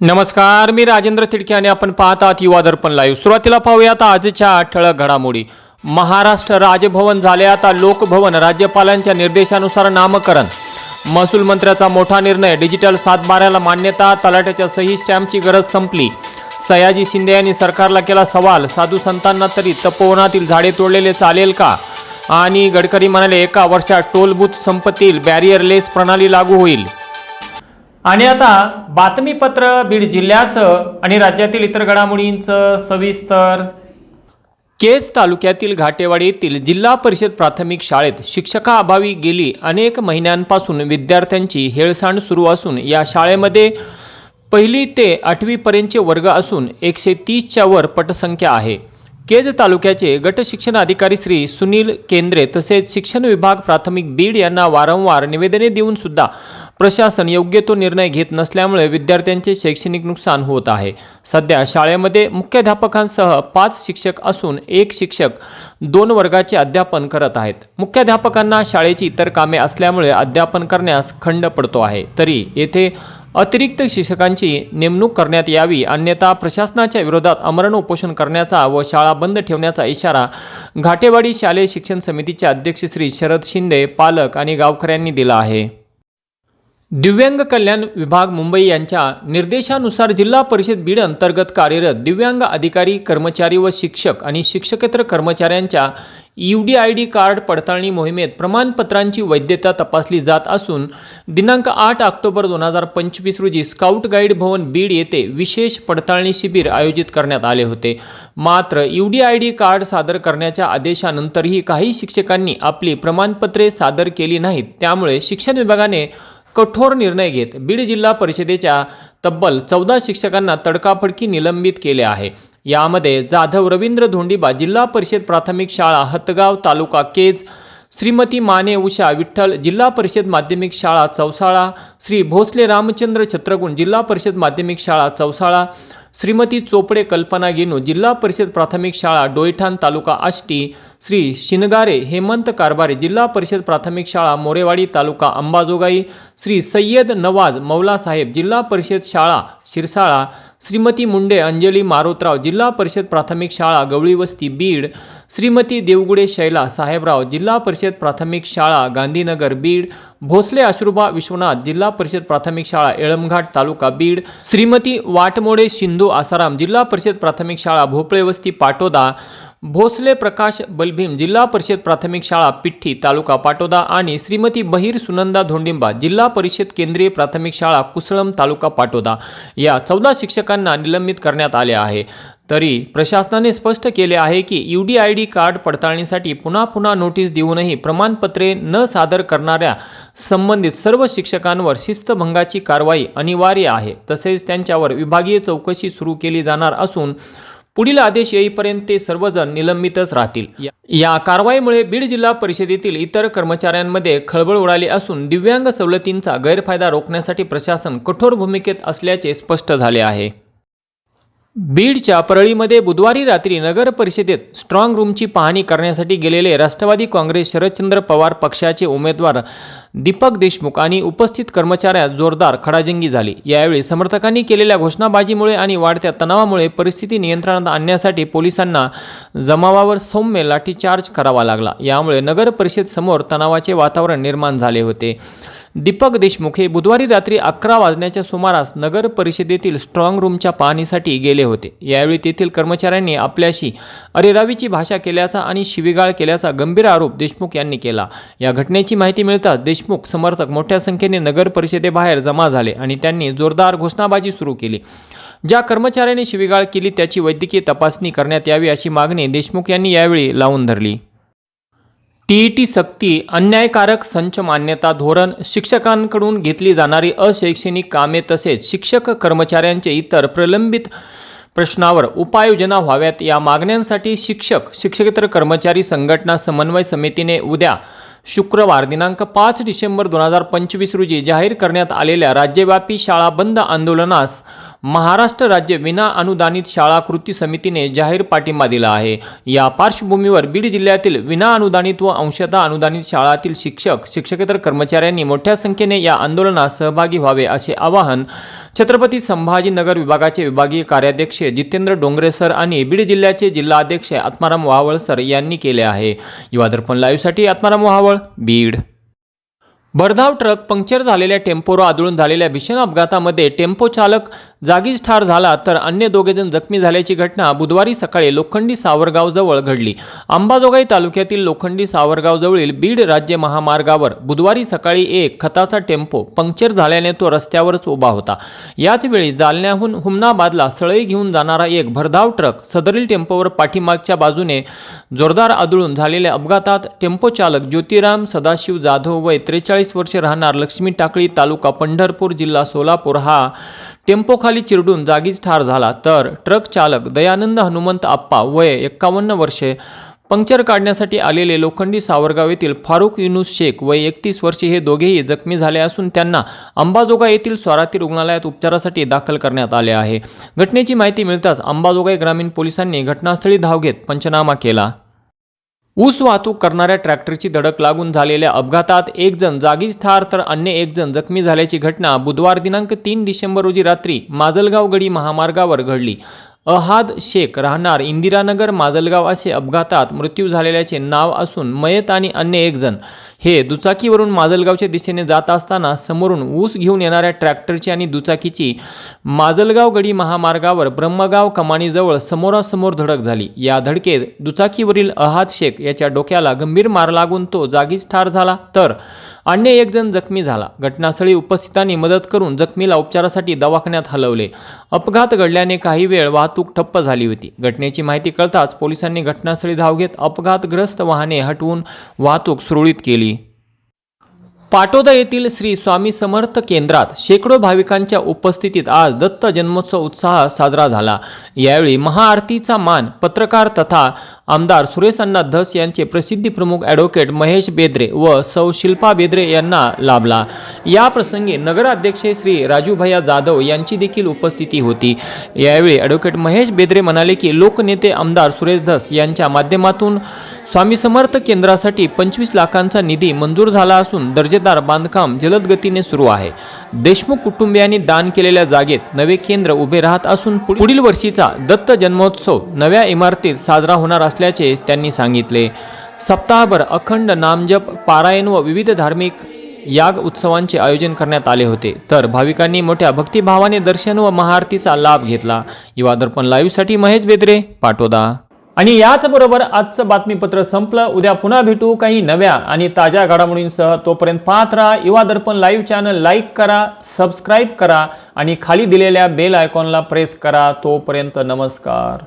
नमस्कार मी राजेंद्र तिडके आणि आपण पाहत आहात युवा दर्पण लाईव्ह सुरुवातीला पाहूयात आजच्या ठळक घडामोडी. महाराष्ट्र राजभवन झाले आता लोकभवन. राज्यपालांच्या निर्देशानुसार नामकरण. महसूल मंत्र्याचा मोठा निर्णय. डिजिटल सातबाऱ्याला मान्यता तलाट्याच्या सही स्टॅम्पची गरज संपली. सयाजी शिंदे यांनी सरकारला केला सवाल. साधू संतांना तरी तपोवनातील झाडे तोडलेले चालेल का? आणि गडकरी म्हणाले एका वर्षात टोल बूथ संपतील बॅरियरलेस प्रणाली लागू होईल. आणि आता बातमीपत्र बीड जिल्ह्याचं आणि राज्यातील इतर घडामोडींचं सविस्तर. केज तालुक्यातील घाटेवाडी येथील जिल्हा परिषद प्राथमिक शाळेत शिक्षकाअभावी गेली. अनेक महिन्यांपासून विद्यार्थ्यांची हेळसांड सुरू असून या शाळेमध्ये पहिली ते आठवीपर्यंतचे वर्ग असून एकशे तीसच्या वर पटसंख्या आहे. केज तालुक्याचे गट शिक्षण अधिकारी श्री सुनील केंद्रे तसेच शिक्षण विभाग प्राथमिक बीड यांना वारंवार निवेदने देऊन सुद्धा प्रशासन योग्य तो निर्णय घेत नसल्यामुळे विद्यार्थ्यांचे शैक्षणिक नुकसान होत आहे. सध्या शाळेमध्ये मुख्याध्यापकांसह पाच शिक्षक असून एक शिक्षक दोन वर्गाचे अध्यापन करत आहेत. मुख्याध्यापकांना शाळेची इतर कामे असल्यामुळे अध्यापन करण्यास खंड पडतो आहे. तरी येथे अतिरिक्त शिक्षकांची नेमणूक करण्यात यावी अन्यथा प्रशासनाच्या विरोधात आमरण उपोषण करण्याचा व शाळा बंद ठेवण्याचा इशारा घाटेवाडी शालेय शिक्षण समितीचे अध्यक्ष श्री शरद शिंदे पालक आणि गावकऱ्यांनी दिला आहे. दिव्यांग कल्याण विभाग मुंबई यांच्या निर्देशानुसार जिल्हा परिषद बीड अंतर्गत कार्यरत दिव्यांग अधिकारी कर्मचारी व शिक्षक आणि शिक्षकेतर कर्मचाऱ्यांच्या U D I D card पडताळणी मोहिमेत प्रमाणपत्रांची वैधता तपासली जात असून दिनांक आठ ऑक्टोबर दोन हजार पंचवीस रोजी स्काउट गाईड भवन बीड येथे विशेष पडताळणी शिबिर आयोजित करण्यात आले होते. मात्र U D I D card सादर करण्याच्या आदेशानंतरही काही शिक्षकांनी आपली प्रमाणपत्रे सादर केली नाहीत. त्यामुळे शिक्षण विभागाने कठोर निर्णय घेत बीड जिल्हा परिषदेच्या तब्बल चौदा शिक्षकांना तडकाफडकी निलंबित केले आहे. यामध्ये जाधव रवींद्र धोंडीबा जिल्हा परिषद प्राथमिक शाळा हतगाव तालुका केज श्रीमती माने उषा विठ्ठल जिल्हा परिषद माध्यमिक शाळा चौसाळा श्री भोसले रामचंद्र छत्रगुण जिल्हा परिषद माध्यमिक शाळा चौसाळा श्रीमती चोपडे कल्पना गेनू जिल्हा परिषद प्राथमिक शाळा डोईठाण तालुका आष्टी श्री शिनगारे हेमंत कारभारे जिल्हा परिषद प्राथमिक शाळा मोरेवाडी तालुका अंबाजोगाई श्री सय्यद नवाज मौलासाहेब जिल्हा परिषद शाळा शिरसाळा श्रीमती मुंडे अंजली मारोतराव जिल्हा परिषद प्राथमिक शाळा गवळीवस्ती बीड श्रीमती देवगुडे शैला साहेबराव जिल्हा परिषद प्राथमिक शाळा गांधीनगर बीड भोसले अश्रुबा विश्वनाथ जिल्हा परिषद प्राथमिक शाळा एळमघाट तालुका बीड. श्रीमती वाटमोडे शिंदू आसाराम जिल्हा परिषद प्राथमिक शाळा भोपळे वस्ती पाटोदा. भोसले प्रकाश बलभीम जिल्हा परिषद प्राथमिक शाळा पिठ्ठी तालुका पाटोदा आणि श्रीमती बहिर सुनंदा धोंडिंबा जिल्हा परिषद केंद्रीय प्राथमिक शाळा कुसळम तालुका पाटोदा. या चौदा शिक्षकांना निलंबित करण्यात आले आहे. तरी प्रशासनाने स्पष्ट केले आहे की U D I D card पडताळणीसाठी पुन्हा पुन्हा नोटीस देऊनही प्रमाणपत्रे न सादर करणाऱ्या संबंधित सर्व शिक्षकांवर शिस्तभंगाची कारवाई अनिवार्य आहे. तसेच त्यांच्यावर विभागीय चौकशी सुरू केली जाणार असून पुढील आदेश येईपर्यंत ते सर्वजण निलंबितच राहतील. या- कारवाईमुळे बीड जिल्हा परिषदेतील इतर कर्मचाऱ्यांमध्ये खळबळ उडाली असून दिव्यांग सवलतींचा गैरफायदा रोखण्यासाठी प्रशासन कठोर भूमिकेत असल्याचे स्पष्ट झाले आहे. बीडच्या परळीमध्ये बुधवारी रात्री नगर परिषदेत स्ट्रॉंग रूमची पाहणी करण्यासाठी गेलेले राष्ट्रवादी काँग्रेस शरदचंद्र पवार पक्षाचे उमेदवार दीपक देशमुख आणि उपस्थित कर्मचाऱ्यात जोरदार खडाजंगी झाली. यावेळी समर्थकांनी केलेल्या घोषणाबाजीमुळे आणि वाढत्या तणावामुळे परिस्थिती नियंत्रणात आणण्यासाठी पोलिसांना जमावावर सौम्य लाठीचार्ज करावा लागला. यामुळे नगर परिषद समोर तणावाचे वातावरण निर्माण झाले होते. दीपक देशमुख हे बुधवारी रात्री अकरा वाजण्याच्या सुमारास नगर परिषदेतील स्ट्रॉंग रूमच्या पाहणीसाठी गेले होते. यावेळी तेथील कर्मचाऱ्यांनी आपल्याशी अरेरावीची भाषा केल्याचा आणि शिवीगाळ केल्याचा गंभीर आरोप देशमुख यांनी केला. या घटनेची माहिती मिळताच देशमुख समर्थक मोठ्या संख्येने नगर परिषदेबाहेर जमा झाले आणि त्यांनी जोरदार घोषणाबाजी सुरू केली. ज्या कर्मचाऱ्याने शिवीगाळ केली त्याची वैद्यकीय तपासणी करण्यात यावी अशी मागणी देशमुख यांनी यावेळी लावून धरली. टीईटी सक्ती अन्यायकारक संच मान्यता धोरण शिक्षकांकडून घेतली जाणारी अशैक्षणिक कामे तसेच शिक्षक कर्मचाऱ्यांचे इतर प्रलंबित प्रश्नावर उपाययोजना व्हाव्यात. या मागण्यांसाठी शिक्षक शिक्षकेतर कर्मचारी संघटना समन्वय समितीने उद्या शुक्रवार दिनांक पाच डिसेंबर दोन हजार पंचवीस रोजी जाहीर करण्यात आलेल्या राज्यव्यापी शाळा बंद आंदोलनास महाराष्ट्र राज्य विना अनुदानित शाळा कृती समितीने जाहीर पाठिंबा दिला आहे. या पार्श्वभूमीवर बीड जिल्ह्यातील विना अनुदानित व अंशतः अनुदानित शाळातील शिक्षक शिक्षकेतर कर्मचाऱ्यांनी मोठ्या संख्येने या आंदोलनात सहभागी व्हावे असे आवाहन छत्रपती संभाजीनगर विभागाचे विभागीय कार्याध्यक्ष जितेंद्र डोंगरे सर आणि बीड जिल्ह्याचे जिल्हाध्यक्ष आत्माराम वाहवळ सर यांनी केले आहे. युवा दर्पण लाईव्हसाठी आत्माराम वाहवळ बीड. भरधाव ट्रक पंक्चर झालेल्या टेम्पोवर आदळून झालेल्या भीषण अपघातामध्ये टेम्पो चालक जागीच ठार झाला तर अन्य दोघेजण जखमी झाल्याची घटना बुधवारी सकाळी लोखंडी सावरगावजवळ घडली. अंबाजोगाई तालुक्यातील लोखंडी सावरगावजवळील बीड राज्य महामार्गावर बुधवारी सकाळी एक खताचा टेम्पो पंक्चर झाल्याने तो रस्त्यावरच उभा होता. याचवेळी जालन्याहून हुमनाबादला सळई घेऊन जाणारा एक भरधाव ट्रक सदरील टेम्पोवर पाठीमागच्या बाजूने जोरदार आदळून झालेल्या अपघातात टेम्पो चालक ज्योतिराम सदाशिव जाधव वय त्रेचाळीस वर्षे राहणार लक्ष्मी टाकळी तालुका पंढरपूर जिल्हा सोलापूर हा टेम्पोखाली चिरडून जागीच ठार झाला. तर ट्रक चालक दयानंद हनुमंत आप्पा वय एक्कावन्न वर्षे. पंक्चर काढण्यासाठी आलेले लोखंडी सावरगाव येथील फारुख युनुस शेख वय एकतीस वर्षे हे दोघेही जखमी झाले असून त्यांना अंबाजोगाई येथील स्वाराती रुग्णालयात उपचारासाठी दाखल करण्यात आले आहे. घटनेची माहिती मिळताच अंबाजोगाई ग्रामीण पोलिसांनी घटनास्थळी धाव घेत पंचनामा केला. ऊस वाहतूक करणाऱ्या ट्रॅक्टरची धडक लागून झालेल्या अपघातात एक जण जागीच ठार तर अन्य एक जण जखमी झाल्याची घटना बुधवार दिनांक तीन डिसेंबर रोजी रात्री माजलगाव गडी महामार्गावर घडली. अहाद शेख राहणार इंदिरानगर माजलगाव असे अपघातात मृत्यू झालेल्याचे नाव असून मयत आणि अन्य एक जण हे दुचाकीवरून माजलगावच्या दिशेने जात असताना समोरून ऊस घेऊन येणाऱ्या ट्रॅक्टरची आणि दुचाकीची माजलगाव गडी महामार्गावर ब्रह्मगाव कमानीजवळ समोरासमोर धडक झाली. या धडकेत दुचाकीवरील अहाद शेख याच्या डोक्याला गंभीर मार लागून तो जागीच ठार झाला. तर अन्य एक जण जखमी झाला. घटनास्थळी उपस्थितांनी मदत करून जखमीला उपचारासाठी दवाखान्यात हलवले. अपघात घडल्याने काही वेळ वाहतूक ठप्प झाली होती. घटनेची माहिती कळताच पोलिसांनी घटनास्थळी धाव घेत अपघातग्रस्त वाहने हटवून वाहतूक सुरळीत केली. पाटोदा येथील श्री स्वामी समर्थ केंद्रात शेकडो भाविकांच्या उपस्थितीत आज दत्त जन्मोत्सव उत्साह साजरा झाला. यावेळी महाआरतीचा मान पत्रकार तथा आमदार सुरेश अण्णा धस यांचे प्रसिद्धी प्रमुख ॲडव्होकेट महेश बेद्रे व सौ शिल्पा बेद्रे यांना लाभला. या प्रसंगी नगराध्यक्ष श्री राजूभैया जाधव यांची देखील उपस्थिती होती. यावेळी ॲडव्होकेट महेश बेद्रे म्हणाले की लोकनेते आमदार सुरेश धस यांच्या माध्यमातून स्वामी समर्थ केंद्रासाठी पंचवीस लाखांचा निधी मंजूर झाला असून दर्जेदार बांधकाम जलदगतीने सुरू आहे. देशमुख कुटुंबियांनी दान केलेल्या जागेत नवे केंद्र उभे राहत असून पुढील वर्षीचा दत्त जन्मोत्सव नव्या इमारतीत साजरा होणार असल्याचे त्यांनी सांगितले. सप्ताहभर अखंड नामजप पारायण व विविध धार्मिक याग उत्सवांचे आयोजन करण्यात आले होते. तर भाविकांनी मोठ्या भक्तिभावाने दर्शन व महाआरतीचा लाभ घेतला. युवा दर्पण लाईव्हसाठी महेश बेद्रे पाटोदा. आणि याचबरोबर आजचं बातमीपत्र संपलं. उद्या पुन्हा भेटू काही नव्या आणि ताज्या घडामोडींसह. तोपर्यंत पाहत राहा Yuva Darpan live channel. Like करा सबस्क्राईब करा आणि खाली दिलेल्या बेल आयकॉनला प्रेस करा. तोपर्यंत नमस्कार.